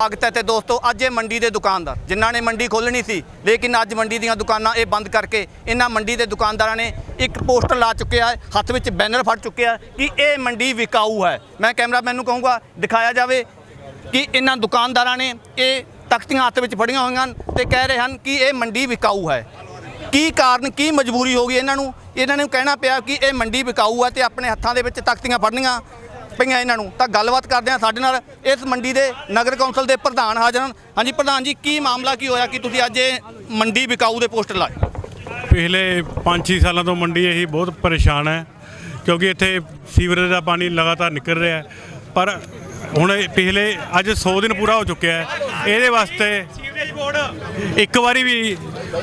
ਸਵਾਗਤ ਹੈ ਤੇ ਦੋਸਤੋ, ਅੱਜ ਇਹ ਮੰਡੀ ਦੇ ਦੁਕਾਨਦਾਰ, ਜਿਨ੍ਹਾਂ ਨੇ ਮੰਡੀ ਖੋਲਣੀ ਸੀ, ਲੇਕਿਨ ਅੱਜ ਮੰਡੀ ਦੀਆਂ ਦੁਕਾਨਾਂ ਇਹ ਬੰਦ ਕਰਕੇ ਇਹਨਾਂ ਮੰਡੀ ਦੇ ਦੁਕਾਨਦਾਰਾਂ ਨੇ ਇੱਕ ਪੋਸਟਰ ਲਾ ਚੁੱਕਿਆ ਹੈ, ਹੱਥ ਵਿੱਚ ਬੈਨਰ ਫੜ ਚੁੱਕਿਆ ਕਿ ਇਹ ਮੰਡੀ ਵਿਕਾਊ ਹੈ। ਮੈਂ ਕੈਮਰਾਮੈਨ ਨੂੰ ਕਹੂੰਗਾ, ਦਿਖਾਇਆ ਜਾਵੇ ਕਿ ਇਹਨਾਂ ਦੁਕਾਨਦਾਰਾਂ ਨੇ ਇਹ ਤਖਤੀਆਂ ਹੱਥ ਵਿੱਚ ਫੜੀਆਂ ਹੋਈਆਂ ਹਨ ਤੇ ਕਹਿ ਰਹੇ ਹਨ ਕਿ ਇਹ ਮੰਡੀ ਵਿਕਾਊ ਹੈ। ਕੀ ਕਾਰਨ, ਕੀ ਮਜਬੂਰੀ ਹੋ ਗਈ ਇਹਨਾਂ ਨੂੰ? ਇਹਨਾਂ ਨੂੰ ਕਹਿਣਾ ਪਿਆ ਕਿ ਇਹ ਮੰਡੀ ਵਿਕਾਊ ਹੈ ਤੇ ਆਪਣੇ ਹੱਥਾਂ ਦੇ ਵਿੱਚ ਤਖਤੀਆਂ ਫੜਨੀਆਂ। ਪਈਆਂ ਇਹਨਾਂ ਨੂੰ। ਤਾਂ ਗੱਲਬਾਤ ਕਰਦੇ ਹਾਂ ਸਾਡੇ ਨਾਲ ਇਸ ਮੰਡੀ ਦੇ ਨਗਰ ਕੌਂਸਲ ਦੇ ਪ੍ਰਧਾਨ ਹਾਜ਼ਰ ਹਨ। ਹਾਂਜੀ ਪ੍ਰਧਾਨ ਜੀ ਕੀ ਮਾਮਲਾ ਕੀ ਹੋਇਆ ਕਿ ਤੁਸੀਂ ਅੱਜ ਇਹ ਮੰਡੀ ਵਿਕਾਊ ਦੇ ਪੋਸਟਰ ਲਾਏ? ਪਿਛਲੇ 5-6 ਸਾਲਾਂ ਤੋਂ ਮੰਡੀ ਇਹੀ ਬਹੁਤ ਪਰੇਸ਼ਾਨ ਹੈ ਕਿਉਂਕਿ ਇੱਥੇ ਸੀਵਰੇਜ ਦਾ ਪਾਣੀ ਲਗਾਤਾਰ ਨਿਕਲ ਰਿਹਾ ਹੈ। ਪਰ ਹੁਣ ਪਿਛਲੇ ਅੱਜ 100 ਦਿਨ ਪੂਰਾ ਹੋ ਚੁੱਕਿਆ ਹੈ। ਇਹਦੇ ਵਾਸਤੇ ਸੀਵਰੇਜ ਬੋਰਡ। ਇੱਕ ਵਾਰੀ ਵੀ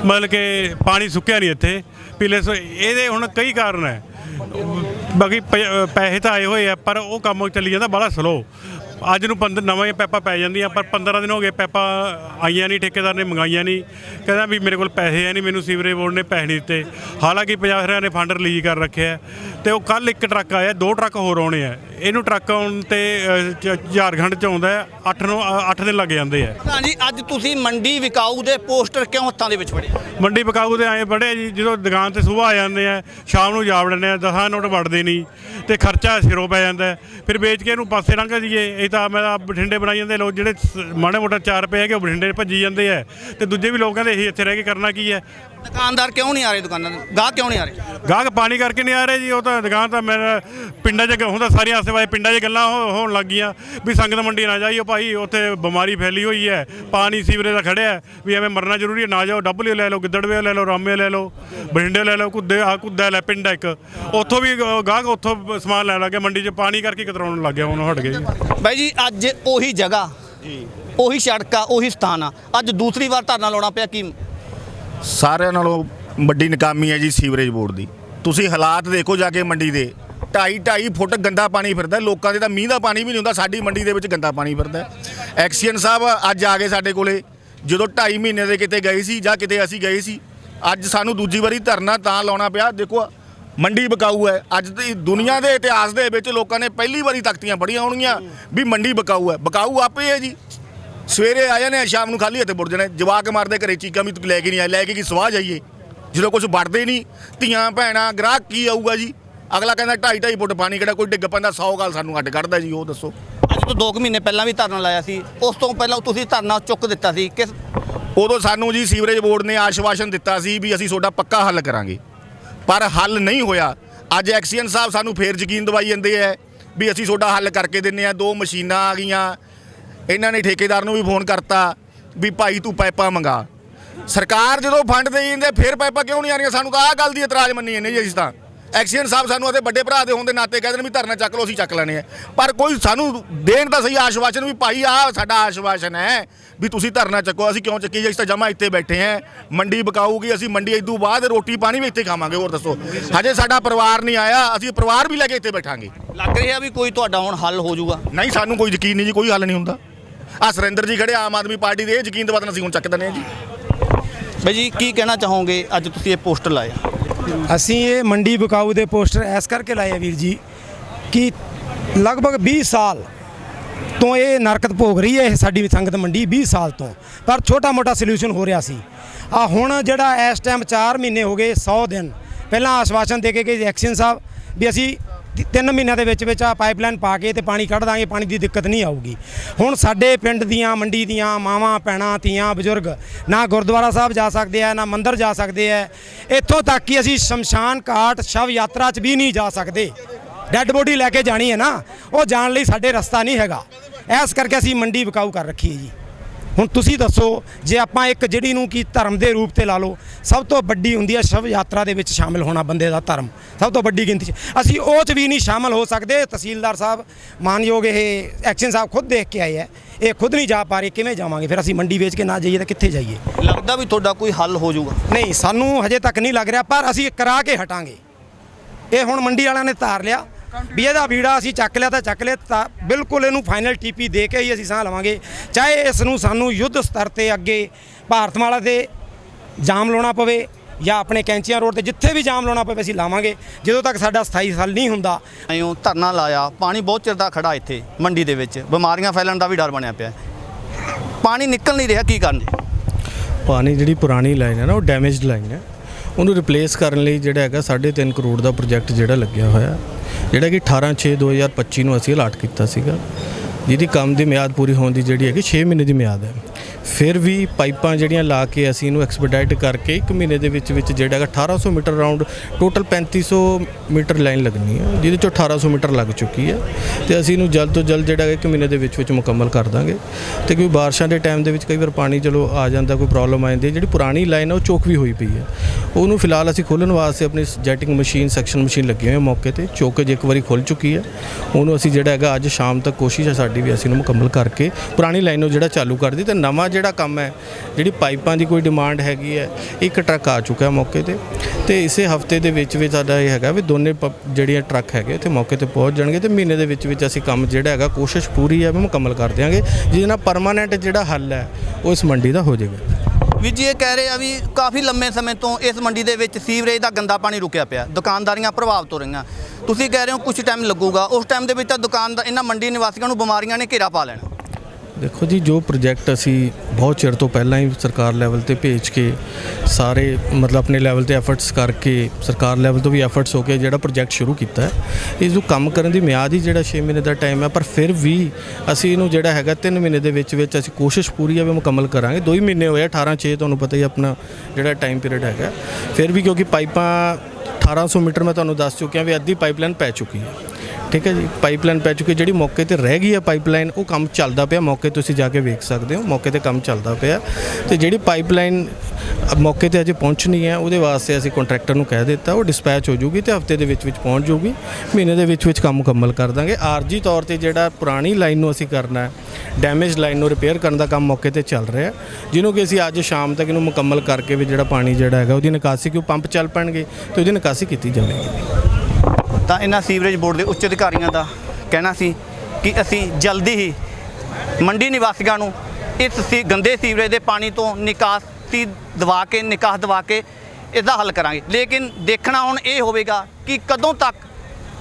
ਮਤਲਬ ਕਿ ਪਾਣੀ ਸੁੱਕਿਆ ਨਹੀਂ ਇੱਥੇ। ਪਿਛਲੇ ਸੌ- ਇਹਦੇ ਹੁਣ ਕਈ ਕਾਰਨ ਹੈ। ਬਾਕੀ ਪ- ਪੈਸੇ ਤਾਂ ਆਏ ਹੋਏ ਆ ਪਰ ਉਹ ਕੰਮ ਚੱਲੀ ਜਾਂਦਾ ਬੜਾ ਸਲੋ ਅੱਜ ਨੂੰ 15 ਨਵਾਂ ਪੈਪਾ ਪੈ ਜਾਂਦੀਆਂ ਪਰ 15 ਦਿਨ ਹੋ ਗਏ ਪੈਪਾ ਆਈਆਂ ਨਹੀਂ ਠੇਕੇਦਾਰ ਨੇ ਮੰਗਾਈਆਂ ਨਹੀਂ। ਕਹਿੰਦਾ ਵੀ ਮੇਰੇ ਕੋਲ ਪੈਸੇ ਹੈ ਨਹੀਂ ਮੈਨੂੰ ਸੀਵਰੇਜ ਬੋਰਡ ਨੇ ਪੈਸੇ ਨਹੀਂ ਦਿੱਤੇ। ਹਾਲਾਂਕਿ ਪੰਜਾਬ ਸਰਕਾਰ ਨੇ ਫੰਡ ਰਿਲੀਜ਼ ਕਰ ਰੱਖਿਆ ਤੇ ਉਹ ਕੱਲ ਇੱਕ ਟਰੱਕ ਆਇਆ ਦੋ ਟਰੱਕ ਹੋਰ ਆਉਣੇ ਆ ਇਹਨੂੰ ਟਰੱਕ ਆਉਣ ਤੇ ਝਾਰਖੰਡ ਚ ਆਉਂਦਾ 8 ਨੂੰ 8 ਦਿਨ ਲੱਗ ਜਾਂਦੇ ਆ ਪ੍ਰਧਾਨ ਜੀ ਅੱਜ ਤੁਸੀਂ ਮੰਡੀ ਵਿਕਾਊ ਦੇ ਪੋਸਟਰ ਕਿਉਂ ਹੱਥਾਂ ਦੇ ਵਿੱਚ ਫੜੇ? ਮੰਡੀ ਪਕਾਊ ਦੇ ਆਏ ਬੜੇ ਜੀ ਜਦੋਂ ਦੁਕਾਨ ਤੇ ਸਵੇਰ ਆ ਜਾਂਦੇ ਆ ਸ਼ਾਮ ਨੂੰ ਜਾ ਵੜਨੇ ਆ ਦਸਾਂ ਨੋਟ ਵੜਦੇ ਨਹੀਂ ਤੇ ਖਰਚਾ ਸਿਰੋਂ ਪੈ ਜਾਂਦਾ। ਫਿਰ ਵੇਚ ਕੇ ਇਹਨੂੰ ਪਾਸੇ ਲੰਘ ਜਾਈਏ ਇਹ ਤਾਂ ਮੈਂ ਬਠਿੰਡੇ ਬਣਾਈ ਜਾਂਦੇ ਲੋਕ ਜਿਹੜੇ ਸ- ਮਾੜੇ ਮੋਟਾ ਚਾਰ ਰੁਪਏ ਹੈਗੇ, ਉਹ ਬਠਿੰਡੇ ਭੱਜੀ ਜਾਂਦੇ ਆ। ਤੇ ਦੂਜੇ ਵੀ ਲੋਕ ਕਹਿੰਦੇ, ਅਸੀਂ ਇੱਥੇ ਰਹਿ ਕੇ ਕਰਨਾ ਕੀ ਹੈ? ਦੁਕਾਨਦਾਰ ਕਿਉਂ ਨਹੀਂ ਆ ਰਹੇ ਦੁਕਾਨਾਂ ਤੇ? ਗਾਹਕ ਕਿਉਂ ਨਹੀਂ ਆ ਰਹੇ? ਗਾਹਕ ਪਾਣੀ ਕਰਕੇ ਨਹੀਂ ਆ ਰਹੇ ਜੀ ਉਹ ਤਾਂ ਦੁਕਾਨ ਤਾਂ ਮੇਰਾ ਪਿੰਡਾਂ 'ਚ ਹੁੰਦਾ ਸਾਰੀਆਂ ਆਸੇ-ਪਾਸੇ ਪਿੰਡਾਂ 'ਚ ਗੱਲਾਂ ਹੋ- ਹੋਣ ਲੱਗ ਗਈਆਂ ਵੀ ਸੰਗਤ ਮੰਡੀ ਨਾ ਜਾਈਓ ਭਾਈ ਉੱਥੇ ਬਿਮਾਰੀ ਫੈਲੀ ਹੋਈ ਹੈ ਪਾਣੀ ਸੀਵਰੇਜ ਦਾ ਖੜਿਆ ਹੈ, ਵੀ ਐਵੇਂ ਮਰਨਾ ਜ਼ਰੂਰੀ ਹੈ ਨਾ ਜਾਓ ਡੱਬਲੀ ਲੈ ਲਓ ਗਿੱਦੜਵੇ ਲੈ ਲਓ ਰਾਮੇ ਲੈ ਲਓ ਬਠਿੰਡੇ ਲੈ ਲਓ ਕੁੱਦੇ ਆ ਕੁੱਦਾ ਲੈ ਪਿੰਡ ਇੱਕ। ਉੱਥੋਂ ਵੀ ਗ- ਗਾਹਕ ਉੱਥੋਂ ਸਮਾਨ ਲੈਣ ਲੱਗੇ ਮੰਡੀ 'ਚ ਪਾਣੀ ਕਰਕੇ ਕਤਰਾਉਣ ਲੱਗ ਗਿਆ ਹੁਣ ਹਟ ਗਏ ਜੀ। ਬਾਈ ਜੀ ਅੱਜ ਉਹੀ ਜਗ੍ਹਾ ਉਹੀ ਸੜਕ ਆ ਉਹੀ ਸਥਾਨ ਆ। ਅੱਜ ਦੂਸਰੀ ਵਾਰ ਧਰਨਾ ਲਾਉਣਾ ਪਿਆ ਕੀ ਸਾਰਿਆਂ ਨਾਲੋਂ ਵੱਡੀ ਨਕਾਮੀ ਹੈ ਜੀ ਸੀਵਰੇਜ ਬੋਰਡ ਦੀ। ਤੁਸੀਂ ਹਾਲਾਤ ਦੇਖੋ ਜਾ ਕੇ ਮੰਡੀ ਦੇ। ਢਾਈ ਢਾਈ ਫੁੱਟ ਗੰਦਾ ਪਾਣੀ ਫਿਰਦਾ। ਲੋਕਾਂ ਦੇ ਤਾਂ ਮੀਂਹ ਦਾ ਪਾਣੀ ਵੀ ਨਹੀਂ ਹੁੰਦਾ। ਸਾਡੀ ਮੰਡੀ ਦੇ ਵਿੱਚ ਗੰਦਾ ਪਾਣੀ ਫਿਰਦਾ। ਐਕਸੀਅਨ ਸਾਹਿਬ ਅੱਜ ਆ ਗਏ ਸਾਡੇ ਕੋਲੇ। ਜਦੋਂ ਢਾਈ ਮਹੀਨੇ ਦੇ ਕਿਤੇ ਗਏ ਸੀ ਜਾਂ ਕਿਤੇ ਅਸੀਂ ਗਏ ਸੀ, ਅੱਜ ਸਾਨੂੰ ਦੂਜੀ ਵਾਰੀ ਧਰਨਾ ਤਾਂ ਲਾਉਣਾ ਪਿਆ। ਦੇਖੋ, ਮੰਡੀ ਬਕਾਊ ਹੈ। ਅੱਜ ਦੀ ਦੁਨੀਆ ਦੇ ਇਤਿਹਾਸ ਦੇ ਵਿੱਚ ਲੋਕਾਂ ਨੇ ਪਹਿਲੀ ਵਾਰੀ ਤਖਤੀਆਂ ਪੜੀਆਂ ਹੋਣਗੀਆਂ ਵੀ ਮੰਡੀ ਬਕਾਊ ਹੈ। ਬਕਾਊ ਆਪੇ ਹੈ ਜੀ। ਸਵੇਰੇ ਆ ਜਾਣੇ ਸ਼ਾਮ ਨੂੰ ਖਾਲੀ ਹੱਥੇ ਮੁੜ ਜਾਣੇ। ਜਵਾਕ ਮਾਰਦੇ ਘਰੇ ਚੀਕਾਂ ਵੀ ਤੂੰ ਲੈ ਕੇ ਨਹੀਂ ਆਇਆ ਲੈ ਕੇ ਕੀ ਸਵਾਹ ਜਾਈਏ? ਜਦੋਂ ਕੁਝ ਵੜਦੇ ਨਹੀਂ ਧੀਆਂ ਭੈਣਾਂ ਗ੍ਰਾਹਕ ਕੀ ਆਊਗਾ ਜੀ? ਅਗਲਾ ਕਹਿੰਦਾ ਢਾਈ ਢਾਈ ਫੁੱਟ ਪਾਣੀ ਕਿਹੜਾ ਕੋਈ ਡਿੱਗ ਪੈਂਦਾ 100 ਗੱਲ ਸਾਨੂੰ ਅੱਡ ਕੱਢਦਾ ਜੀ ਉਹ ਦੱਸੋ। ਅੱਜ ਤੋਂ 2 ਮਹੀਨੇ ਪਹਿਲਾਂ ਵੀ ਧਰਨਾ ਲਾਇਆ ਸੀ। ਉਸ ਤੋਂ ਪਹਿਲਾਂ ਤੁਸੀਂ ਧਰਨਾ ਚੁੱਕ ਦਿੱਤਾ ਸੀ। ਕਿਸ ਉਦੋਂ ਸਾਨੂੰ ਜੀ ਸੀਵਰੇਜ ਬੋਰਡ ਨੇ ਆਸ਼ਵਾਸਨ ਦਿੱਤਾ ਸੀ ਵੀ ਅਸੀਂ ਤੁਹਾਡਾ ਪੱਕਾ ਹੱਲ ਕਰਾਂਗੇ। ਪਰ ਹੱਲ ਨਹੀਂ ਹੋਇਆ। ਅੱਜ ਐਕਸੀਅਨ ਸਾਹਿਬ ਸਾਨੂੰ ਫੇਰ ਯਕੀਨ ਦਵਾਈ ਜਾਂਦੇ ਐ ਵੀ ਅਸੀਂ ਤੁਹਾਡਾ ਹੱਲ ਕਰਕੇ ਦਿੰਨੇ ਆ। ਦੋ ਮਸ਼ੀਨਾਂ ਆ ਗਈਆਂ। ਇਹਨਾਂ ਨੇ ਠੇਕੇਦਾਰ ਨੂੰ ਵੀ ਫੋਨ ਕਰਤਾ ਵੀ ਭਾਈ ਤੂੰ ਪਾਈਪਾਂ ਮੰਗਾ। ਸਰਕਾਰ ਜਦੋਂ ਫੰਡ ਦੇਈ ਜਾਂਦੇ ਫਿਰ ਪਾਈਪਾਂ ਕਿਉਂ ਨਹੀਂ ਆ ਰਹੀਆਂ? ਸਾਨੂੰ ਤਾਂ ਆਹ ਗੱਲ ਦੀ ਇਤਰਾਜ਼ ਮੰਨੀ ਜਾਂਦੇ ਜੀ ਅਸੀਂ ਤਾਂ। ਐਕਸੀਅਨ ਸਾਹਿਬ ਸਾਨੂੰ ਅਤੇ ਵੱਡੇ ਭਰਾ ਦੇ ਹੋਣ ਦੇ ਨਾਤੇ ਕਹਿੰਦੇ ਨੇ ਵੀ ਧਰਨਾ ਚੱਕ ਲਓ ਅਸੀਂ ਚੱਕ ਲੈਣੇ ਆ। ਪਰ ਕੋਈ ਸਾਨੂੰ ਦੇਣ ਦਾ ਸਹੀ ਆਸ਼ਵਾਸਨ ਵੀ ਭਾਈ ਆ ਸਾਡਾ ਆਸ਼ਵਾਸਨ ਹੈ ਵੀ ਤੁਸੀਂ ਧਰਨਾ ਚੱਕੋ ਅਸੀਂ ਕਿਉਂ ਚੱਕੀ ਜੀ ਅਸੀਂ ਤਾਂ ਜਮਾ ਇੱਥੇ ਬੈਠੇ ਆ ਮੰਡੀ ਬਕਾਊਗੀ ਅਸੀਂ ਮੰਡੀ ਇਦੋਂ ਬਾਅਦ ਰੋਟੀ ਪਾਣੀ ਵੀ ਇੱਥੇ ਖਾਵਾਂਗੇ ਹੋਰ ਦੱਸੋ। ਹਜੇ ਸਾਡਾ ਪਰਿਵਾਰ ਨਹੀਂ ਆਇਆ ਅਸੀਂ ਪਰਿਵਾਰ ਵੀ ਲੈ ਕੇ ਇੱਥੇ ਬੈਠਾਂਗੇ। ਲੱਗ ਰਿਹਾ ਵੀ ਕੋਈ ਤੁਹਾਡਾ ਹੁਣ ਹੱਲ ਹੋ ਜਾਊਗਾ। ਨਹੀਂ ਸਾਨੂੰ ਕੋਈ ਯਕੀਨ ਨਹੀਂ ਜੀ ਕੋਈ ਹੱਲ ਨਹੀਂ ਹੁੰਦਾ। ਆ ਸੁਰਿੰਦਰ ਜੀ ਖੜੇ ਆਮ ਆਦਮੀ ਪਾਰਟੀ ਦੇ ਇਹ ਯਕੀਨ ਦਵਾਦਨ ਅਸੀਂ ਹੁਣ ਚੱਕ ਦਿੰਦੇ ਆ ਜੀ। ਬਾਈ ਜੀ ਕੀ ਕਹਿਣਾ ਚਾਹੋਗੇ? ਅੱਜ ਤੁਸੀਂ ਇਹ ਪੋਸਟਰ ਲਾਏ ਅਸੀਂ ਇਹ ਮੰਡੀ ਬਕਾਊ ਦੇ ਪੋਸਟਰ ਐਸ ਕਰਕੇ ਲਾਏ ਆ ਵੀਰ ਜੀ ਕਿ ਲਗਭਗ 20 ਸਾਲ ਤੋਂ ਇਹ ਨਰਕਤ ਭੋਗ ਰਹੀ ਹੈ ਇਹ ਸਾਡੀ ਸੰਗਤ ਮੰਡੀ 20 ਸਾਲ ਤੋਂ। ਪਰ ਛੋਟਾ ਮੋਟਾ ਸੋਲੂਸ਼ਨ ਹੋ ਰਿਹਾ ਸੀ। ਆ ਹੁਣ ਜਿਹੜਾ ਇਸ ਟਾਈਮ 4 ਮਹੀਨੇ ਹੋ ਗਏ 100 ਦਿਨ। ਪਹਿਲਾਂ ਆਸ਼ਵਾਸਨ ਦੇ ਕੇ ਗਏ ਐਕਸ਼ਨ ਸਾਹਿਬ ਵੀ ਅਸੀਂ ਤਿੰਨ ਮਹੀਨਿਆਂ ਦੇ ਵਿੱਚ ਵਿੱਚ ਆ ਪਾਈਪਲਾਈਨ ਪਾ ਕੇ ਤੇ ਪਾਣੀ ਕੱਢ ਦਾਂਗੇ, ਪਾਣੀ ਦੀ ਦਿੱਕਤ ਨਹੀਂ ਆਊਗੀ। ਹੁਣ ਸਾਡੇ ਪਿੰਡ ਦੀਆਂ, ਮੰਡੀ ਦੀਆਂ, ਮਾਵਾਂ, ਭੈਣਾਂ, ਧੀਆਂ, ਬਜ਼ੁਰਗ ਨਾ ਗੁਰਦੁਆਰਾ ਸਾਹਿਬ ਜਾ ਸਕਦੇ ਆ, ਨਾ ਮੰਦਿਰ ਜਾ ਸਕਦੇ ਆ। ਇੱਥੋਂ ਤੱਕ ਕਿ ਅਸੀਂ ਸ਼ਮਸ਼ਾਨ ਘਾਟ ਸ਼ਵ ਯਾਤਰਾ 'ਚ ਵੀ ਨਹੀਂ ਜਾ ਸਕਦੇ। ਡੈੱਡ ਬੋਡੀ ਲੈ ਕੇ ਜਾਣੀ ਹੈ ਨਾ, ਉਹ ਜਾਣ ਲਈ ਸਾਡੇ ਰਸਤਾ ਨਹੀਂ ਹੈਗਾ। ਇਸ ਕਰਕੇ ਅਸੀਂ ਮੰਡੀ ਵਿਕਾਊ ਕਰ ਰੱਖੀ ਹੈ ਜੀ। ਹੁਣ ਤੁਸੀਂ ਦੱਸੋ ਜੇ ਆਪਾਂ ਇੱਕ ਜਿਹੜੀ ਨੂੰ ਕੀ ਧਰਮ ਦੇ ਰੂਪ ਤੇ ਲਾ ਲਓ ਸਭ ਤੋਂ ਵੱਡੀ ਹੁੰਦੀ ਹੈ ਸ਼ਵ ਯਾਤਰਾ ਦੇ ਵਿੱਚ ਸ਼ਾਮਿਲ ਹੋਣਾ ਬੰਦੇ ਦਾ ਧਰਮ ਸਭ ਤੋਂ ਵੱਡੀ ਗਿਣਤੀ 'ਚ। ਅਸੀਂ ਉਹ 'ਚ ਵੀ ਨਹੀਂ ਸ਼ਾਮਿਲ ਹੋ ਸਕਦੇ ਤਹਿਸੀਲਦਾਰ ਸਾਹਿਬ ਮਾਨਯੋਗ ਇਹ ਐਕਸ਼ਨ ਸਾਹਿਬ ਖੁਦ ਦੇਖ ਕੇ ਆਏ ਹੈ ਇਹ ਖੁਦ ਨਹੀਂ ਜਾ ਪਾ ਰਹੇ ਕਿਵੇਂ ਜਾਵਾਂਗੇ? ਫਿਰ ਅਸੀਂ ਮੰਡੀ ਵੇਚ ਕੇ ਨਾ ਜਾਈਏ ਤਾਂ ਕਿੱਥੇ ਜਾਈਏ? ਲੱਗਦਾ ਵੀ ਤੁਹਾਡਾ ਕੋਈ ਹੱਲ ਹੋ ਜਾਊਗਾ। ਨਹੀਂ ਸਾਨੂੰ ਹਜੇ ਤੱਕ ਨਹੀਂ ਲੱਗ ਰਿਹਾ ਪਰ ਅਸੀਂ ਕਰਾ ਕੇ ਹਟਾਂਗੇ। ਇਹ ਹੁਣ ਮੰਡੀ ਵਾਲਿਆਂ ਨੇ ਤਾਰ ਲਿਆ ਵੀ ਇਹਦਾ ਵੀੜਾ ਅਸੀਂ ਚੱਕ ਲਿਆ ਤਾਂ ਚੱਕ ਲਿਆ ਤਾਂ ਬਿਲਕੁਲ ਇਹਨੂੰ ਫਾਈਨਲ ਟੀਪੀ ਦੇ ਕੇ ਹੀ ਅਸੀਂ ਸਾਹ ਲਵਾਂਗੇ। ਚਾਹੇ ਇਸ ਨੂੰ ਸਾਨੂੰ ਯੁੱਧ ਸਤਰ ਤੇ ਅੱਗੇ ਭਾਰਤਮਾਲਾ ਤੇ ਜਾਮ ਲਾਉਣਾ ਪਵੇ ਜਾਂ ਆਪਣੇ ਕੈਂਚੀਆਂ ਰੋਡ ਤੇ ਜਿੱਥੇ ਵੀ ਜਾਮ ਲਾਉਣਾ ਪਵੇ ਅਸੀਂ ਲਾਵਾਂਗੇ। ਜਦੋਂ ਤੱਕ ਸਾਡਾ ਸਥਾਈ ਹੱਲ ਨਹੀਂ ਹੁੰਦਾ। ਐਂ ਧਰਨਾ ਲਾਇਆ ਪਾਣੀ ਬਹੁਤ ਚਿਰ ਦਾ ਖੜਾ ਇੱਥੇ ਮੰਡੀ ਦੇ ਵਿੱਚ। ਬਿਮਾਰੀਆਂ ਫੈਲਣ ਦਾ ਵੀ ਡਰ ਬਣਿਆ ਪਿਆ। ਪਾਣੀ ਨਿਕਲ ਨਹੀਂ ਰਿਹਾ ਕੀ ਕਰਨ ਜੀ ਪਾਣੀ ਜਿਹੜੀ ਪੁਰਾਣੀ ਲਾਈਨ ਹੈ ਨਾ ਉਹ ਡੈਮੇਜਡ ਲਾਈਨ ਹੈ। ਉਹਨੂੰ ਰਿਪਲੇਸ ਕਰਨ ਲਈ ਜਿਹੜਾ ਹੈਗਾ 3.5 ਕਰੋੜ ਦਾ ਪ੍ਰੋਜੈਕਟ ਜਿਹੜਾ ਲੱਗਿਆ ਹੋਇਆ। ਜਿਹੜਾ ਕਿ 18 6 2025 ਨੂੰ ਅਸੀਂ ਅਲਾਟ ਕੀਤਾ ਸੀਗਾ, ਜਿਹਦੀ ਕੰਮ ਦੀ ਮਿਆਦ ਪੂਰੀ ਹੋਣ ਦੀ ਜਿਹੜੀ ਹੈਗੀ 6 ਮਹੀਨੇ ਦੀ ਮਿਆਦ ਹੈ। ਫਿਰ ਵੀ ਪਾਈਪਾਂ ਜਿਹੜੀਆਂ ਲਾ ਕੇ ਅਸੀਂ ਇਹਨੂੰ ਐਕਸਪੀਡਾਈਟ ਕਰਕੇ 1 ਮਹੀਨੇ ਦੇ ਵਿੱਚ ਵਿੱਚ ਜਿਹੜਾ ਹੈਗਾ 1800 metre round total 3500 metre line ਲੱਗਣੀ ਹੈ, ਜਿਹਦੇ ਚੋਂ 1800 ਮੀਟਰ ਲੱਗ ਚੁੱਕੀ ਹੈ ਤੇ ਅਸੀਂ ਇਹਨੂੰ ਜਲਦ ਤੋਂ ਜਲਦ ਜਿਹੜਾ ਹੈਗਾ 1 ਮਹੀਨੇ ਦੇ ਵਿੱਚ ਵਿੱਚ ਮੁਕੰਮਲ ਕਰ ਦਾਂਗੇ। ਤੇ ਕਿਉਂਕਿ ਬਾਰਿਸ਼ਾਂ ਦੇ ਟਾਈਮ ਦੇ ਵਿੱਚ ਕਈ ਵਾਰ ਪਾਣੀ ਚਲੋ ਆ ਜਾਂਦਾ, ਕੋਈ ਪ੍ਰੋਬਲਮ ਆ ਜਾਂਦੀ ਹੈ, ਜਿਹੜੀ ਪੁਰਾਣੀ ਲਾਈਨ ਹੈ ਉਹ ਚੋਕ ਵੀ ਹੋਈ ਪਈ ਹੈ। ਉਹਨੂੰ ਫਿਲਹਾਲ ਅਸੀਂ ਖੋਲ੍ਹਣ ਵਾਸਤੇ ਆਪਣੀ ਜੈਟਿੰਗ ਮਸ਼ੀਨ, ਸੈਕਸ਼ਨ ਮਸ਼ੀਨ ਲੱਗੀ ਹੋਈ ਹੈ ਮੌਕੇ ਤੇ। ਚੋਕੇਜ ਇੱਕ ਵਾਰੀ ਖੁੱਲ ਚੁੱਕੀ ਹੈ। ਉਹਨੂੰ ਅਸੀਂ ਜਿਹੜਾ ਹੈਗਾ ਅੱਜ ਸ਼ਾਮ ਤੱਕ ਕੋਸ਼ਿਸ਼ ਹੈ ਸਾਡੀ ਵੀ ਅਸੀਂ ਇਹਨੂੰ ਮੁਕੰਮਲ ਕਰਕੇ ਪੁਰਾਣੀ ਲਾਈਨ ਨੂੰ ਜਿਹੜਾ ਚਾਲੂ ਕਰ ਦੀ ਤੇ ਨਵਾਂ ਜਿਹੜਾ ਕੰਮ ਹੈ, ਜਿਹੜੀ ਪਾਈਪਾਂ ਦੀ ਕੋਈ ਡਿਮਾਂਡ ਹੈਗੀ ਹੈ, ਇੱਕ ਟਰੱਕ ਆ ਚੁੱਕਾ ਹੈ ਮੌਕੇ ਤੇ। ਤੇ ਇਸੇ ਹਫ਼ਤੇ ਦੇ ਵਿੱਚ ਵਿੱਚ ਸਾਡਾ ਇਹ ਹੈਗਾ ਵੀ ਦੋਨੇ ਪ- ਜਿਹੜੀਆਂ ਟਰੱਕ ਹੈਗੇ ਤੇ ਮੌਕੇ ਤੇ ਪਹੁੰਚ ਜਾਣਗੇ ਤੇ ਮਹੀਨੇ ਦੇ ਵਿੱਚ ਵਿੱਚ ਅਸੀਂ ਕੰਮ ਜਿਹੜਾ ਹੈਗਾ ਕੋਸ਼ਿਸ਼ ਪੂਰੀ ਹੈ ਵੀ ਮੁਕੰਮਲ ਕਰ ਦਿਆਂਗੇ। ਜਿਹਦੇ ਨਾਲ ਪਰਮਾਨੈਂਟ ਜਿਹੜਾ ਹੱਲ ਹੈ, ਉਹ ਇਸ ਮੰਡੀ ਦਾ ਹੋ ਜਾਏਗਾ ਵੀ ਜੀ ਇਹ ਕਹਿ ਰਹੇ ਆ ਵੀ ਕਾਫੀ ਲੰਮੇ ਸਮੇਂ ਤੋਂ ਇਸ ਮੰਡੀ ਦੇ ਵਿੱਚ ਸੀਵਰੇਜ ਦਾ ਗੰਦਾ ਪਾਣੀ ਰੁਕਿਆ ਪਿਆ। ਦੁਕਾਨਦਾਰੀਆਂ ਪ੍ਰਭਾਵਿਤ ਹੋ ਰਹੀਆਂ। ਤੁਸੀਂ ਕਹਿ ਰਹੇ ਹੋ ਕੁਝ ਟਾਈਮ ਲੱਗੂਗਾ। ਉਸ ਟਾਈਮ ਦੇ ਵਿੱਚ ਤਾਂ ਦੁਕਾਨ ਦਾ ਇਹਨਾਂ ਮੰਡੀ ਨਿਵਾਸੀਆਂ ਨੂੰ ਬਿਮਾਰੀਆਂ ਨੇ ਘੇਰਾ ਪਾ ਲੈਣਾ। ਦੇਖੋ ਜੀ ਜੋ ਪ੍ਰੋਜੈਕਟ ਅਸੀਂ ਬਹੁਤ ਚਿਰ ਤੋਂ ਪਹਿਲਾਂ ਹੀ ਸਰਕਾਰ ਲੈਵਲ ਤੇ ਭੇਜ ਕੇ ਸਾਰੇ ਮਤਲਬ ਆਪਣੇ ਲੈਵਲ ਤੇ ਐਫਰਟਸ ਕਰਕੇ ਸਰਕਾਰ ਲੈਵਲ ਤੋਂ ਵੀ ਐਫਰਟਸ ਹੋ ਕੇ ਜਿਹੜਾ ਪ੍ਰੋਜੈਕਟ ਸ਼ੁਰੂ ਕੀਤਾ ਹੈ ਇਸ ਨੂੰ ਕੰਮ ਕਰਨ ਦੀ ਮਿਆਦ ਹੀ ਜਿਹੜਾ 6 ਮਹੀਨੇ ਦਾ ਟਾਈਮ ਹੈ ਪਰ ਫਿਰ ਵੀ ਅਸੀਂ ਇਹਨੂੰ ਜਿਹੜਾ ਹੈਗਾ 3 ਮਹੀਨੇ ਦੇ ਵਿੱਚ ਵਿੱਚ ਅਸੀਂ ਕੋਸ਼ਿਸ਼ ਪੂਰੀ ਹੈ ਵੀ ਮੁਕੰਮਲ ਕਰਾਂਗੇ। 2 ਹੀ ਮਹੀਨੇ ਹੋਏ ਆ, 18 6 ਤੁਹਾਨੂੰ ਪਤਾ ਹੀ ਆਪਣਾ ਜਿਹੜਾ ਟਾਈਮ ਪੀਰੀਅਡ ਹੈਗਾ। ਫਿਰ ਵੀ ਕਿਉਂਕਿ ਪਾਈਪਾਂ 1800 ਮੀਟਰ ਮੈਂ ਤੁਹਾਨੂੰ ਦੱਸ ਚੁੱਕਿਆ ਵੀ ਅੱਧੀ ਪਾਈਪਲਾਈਨ ਪੈ ਚੁੱਕੀ ਹੈ। ਠੀਕ ਹੈ ਜੀ ਪਾਈਪਲਾਈਨ ਪੈ ਚੁੱਕੀ ਹੈ, ਜਿਹੜੀ ਮੌਕੇ ਤੇ ਰਹਿ ਗਈ ਹੈ ਪਾਈਪਲਾਈਨ ਉਹ ਕੰਮ ਚੱਲਦਾ ਪਿਆ। ਮੌਕੇ ਤੁਸੀਂ ਜਾ ਕੇ ਵੇਖ ਸਕਦੇ ਹੋ। ਮੌਕੇ ਤੇ ਕੰਮ ਚੱਲਦਾ ਪਿਆ। ਤੇ ਜਿਹੜੀ ਪਾਈਪਲਾਈਨ ਮੌਕੇ ਤੇ ਅਜੇ ਪਹੁੰਚਣੀ ਹੈ ਉਹਦੇ ਵਾਸਤੇ ਅਸੀਂ ਕੰਟਰੈਕਟਰ ਨੂੰ ਕਹਿ ਦਿੱਤਾ। ਉਹ ਡਿਸਪੈਚ ਹੋ ਜੂਗੀ ਤੇ ਹਫ਼ਤੇ ਦੇ ਵਿੱਚ ਵਿੱਚ ਪਹੁੰਚ ਜੂਗੀ। ਮਹੀਨੇ ਦੇ ਵਿੱਚ ਵਿੱਚ ਕੰਮ ਮੁਕੰਮਲ ਕਰ ਦਾਂਗੇ। ਆਰਜੀ ਤੌਰ ਤੇ ਜਿਹੜਾ ਪੁਰਾਣੀ ਲਾਈਨ ਨੂੰ ਅਸੀਂ ਕਰਨਾ ਹੈ ਡੈਮੇਜ ਲਾਈਨ ਨੂੰ ਰਿਪੇਅਰ ਕਰਨ ਦਾ ਕੰਮ ਮੌਕੇ ਤੇ ਚੱਲ ਰਿਹਾ ਜਿਹਨੂੰ ਕਿ ਅਸੀਂ ਅੱਜ ਸ਼ਾਮ ਤੱਕ ਇਹਨੂੰ ਮੁਕੰਮਲ ਕਰਕੇ ਵੀ ਜਿਹੜਾ ਪਾਣੀ ਜਿਹੜਾ ਹੈਗਾ ਉਹਦੀ ਨਿਕਾਸੀ ਕਿਉਂ ਪੰਪ ਚੱਲ ਪੈਣਗੇ ਤੇ ਉਹਦੀ ਨਿਕਾਸੀ ਕੀਤੀ ਜਾਵੇਗੀ। ਤਾਂ ਇਹਨਾਂ ਸੀਵਰੇਜ ਬੋਰਡ ਦੇ ਉੱਚ ਅਧਿਕਾਰੀਆਂ ਦਾ ਕਹਿਣਾ ਸੀ ਕਿ ਅਸੀਂ ਜਲਦੀ ਹੀ ਮੰਡੀ ਨਿਵਾਸੀਆਂ ਨੂੰ ਇਸ ਸੀ ਗੰਦੇ ਸੀਵਰੇਜ ਦੇ ਪਾਣੀ ਤੋਂ ਨਿਕਾਸੀ ਦਵਾ ਕੇ, ਨਿਕਾਸ ਦਵਾ ਕੇ ਇਹਦਾ ਹੱਲ ਕਰਾਂਗੇ। ਲੇਕਿਨ ਦੇਖਣਾ ਹੁਣ ਇਹ ਹੋਵੇਗਾ ਕਿ ਕਦੋਂ ਤੱਕ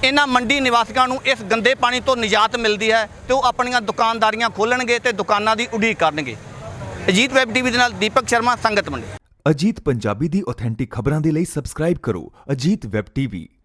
ਇਹਨਾਂ ਮੰਡੀ ਨਿਵਾਸੀਆਂ ਨੂੰ ਇਸ ਗੰਦੇ ਪਾਣੀ ਤੋਂ ਨਿਜਾਤ ਮਿਲਦੀ ਹੈ ਤੇ ਉਹ ਆਪਣੀਆਂ ਦੁਕਾਨਦਾਰੀਆਂ ਖੋਲਣਗੇ ਤੇ ਦੁਕਾਨਾਂ ਦੀ ਉਡੀਕ ਕਰਨਗੇ। ਅਜੀਤ ਵੈਬ ਟੀਵੀ ਦੇ ਨਾਲ ਦੀਪਕ ਸ਼ਰਮਾ, ਸੰਗਤ ਮੰਡੀ। ਅਜੀਤ ਪੰਜਾਬੀ ਦੀ ਆਥੈਂਟਿਕ ਖਬਰਾਂ ਦੇ ਲਈ ਸਬਸਕ੍ਰਾਈਬ ਕਰੋ ਅਜੀਤ ਵੈਬ ਟੀਵੀ।